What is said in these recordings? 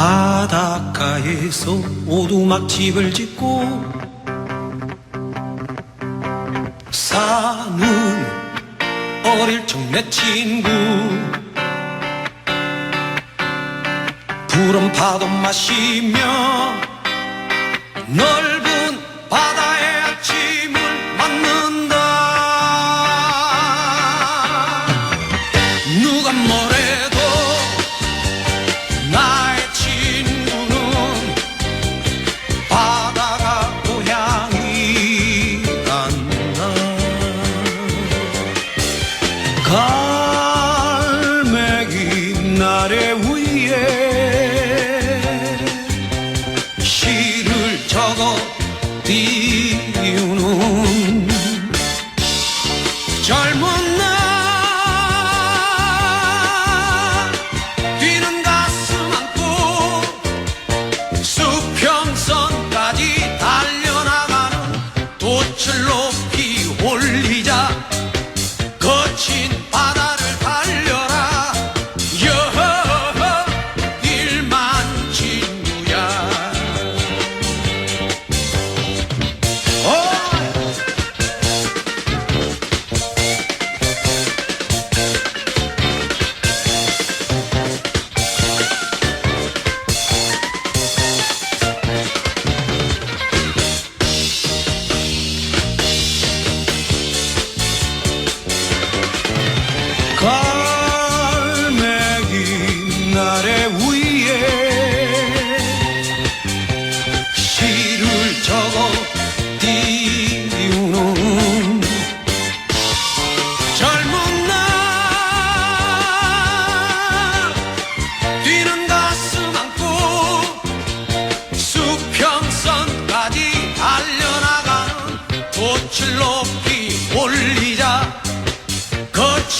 바닷가에서 오두막집을 짓고 사는 어릴 적 내 친구. 푸른 파도 마시며 넓 시를 적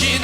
거친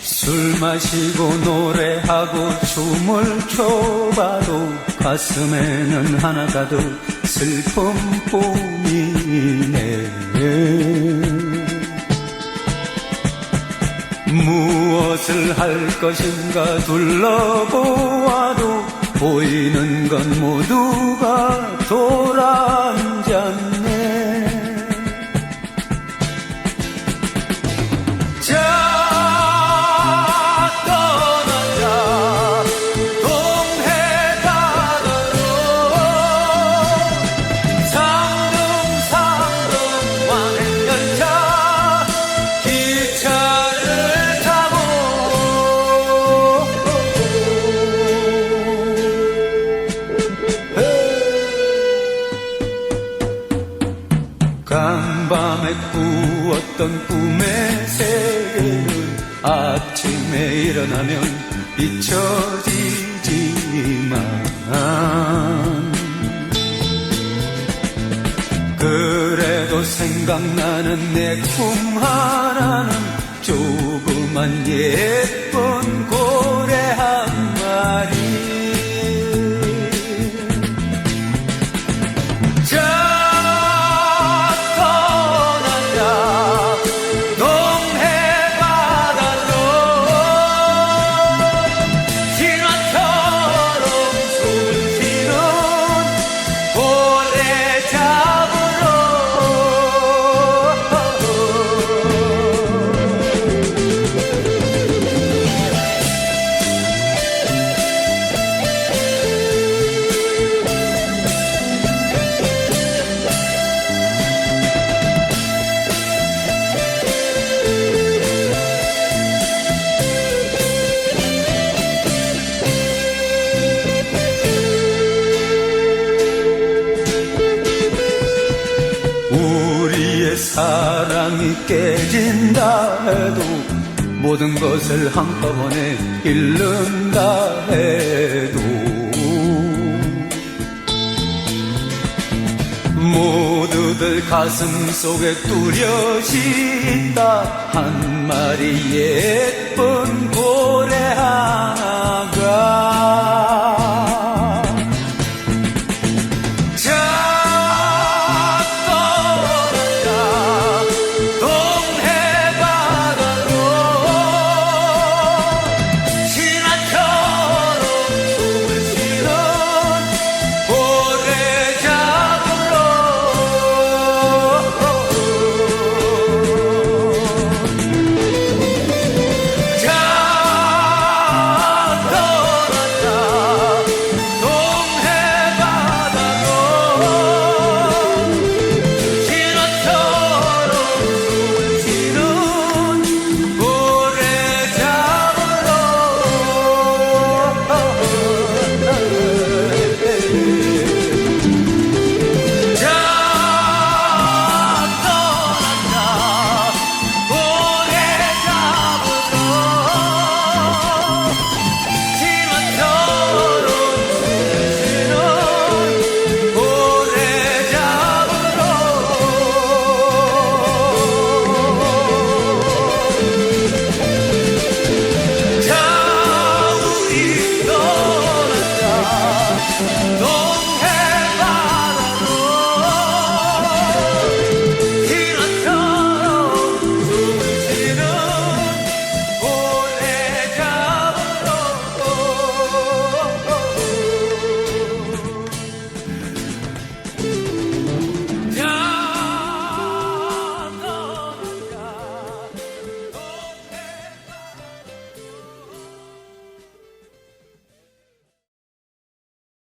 술 마시고 노래하고 춤을 춰봐도 가슴에는 하나 가득 슬픔뿐이네. 무엇을 할 것인가 둘러보아도 보이는 건 모두가 돌아 간밤에 꾸었던 꿈의 세계는 아침에 일어나면 잊혀지지만 그래도 생각나는 내 꿈 하나는 조그만 예쁜 사랑이 깨진다 해도 모든 것을 한꺼번에 잃는다 해도 모두들 가슴 속에 뚜렷이 있다. 한 마리 예쁜 하나